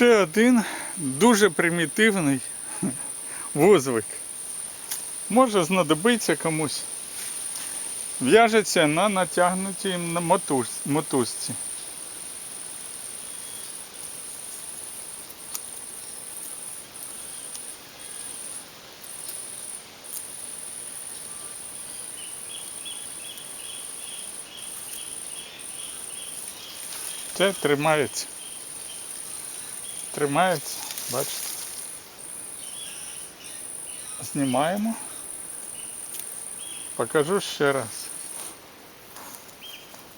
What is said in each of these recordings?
Ще один дуже примітивний вузлик. Може знадобиться комусь. В'яжеться на натягнутій мотузці. Це тримається. Тримається, бачите. Знімаємо. Покажу ще раз.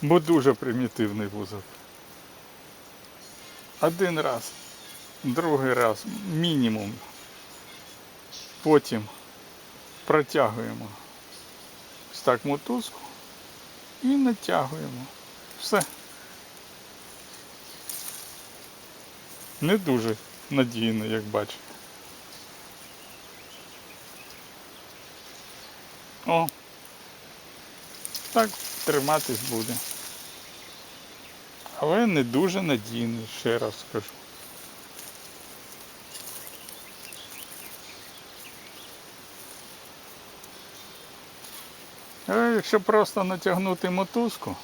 Бо дуже примітивний вузол. Один раз, другий раз, мінімум. Потім протягуємо ось так мотузку і натягуємо. Все. Не дуже надійно, як бачите. О, так триматись буде. Але не дуже надійний, ще раз скажу. Але якщо просто натягнути мотузку,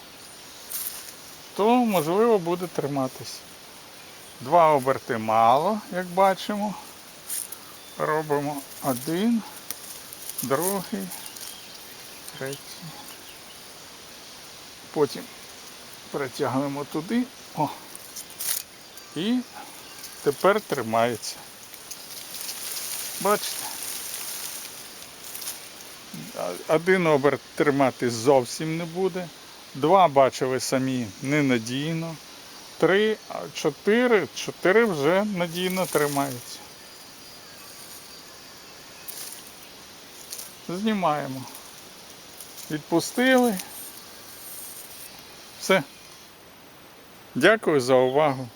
то можливо буде триматись. Два оберти мало, як бачимо. Робимо один, другий, третій. Потім притягуємо туди. О. І тепер тримається. Бачите? Один оберт тримати зовсім не буде. Два бачили самі ненадійно. Три, а чотири, чотири вже надійно тримаються. Знімаємо. Відпустили. Все. Дякую за увагу.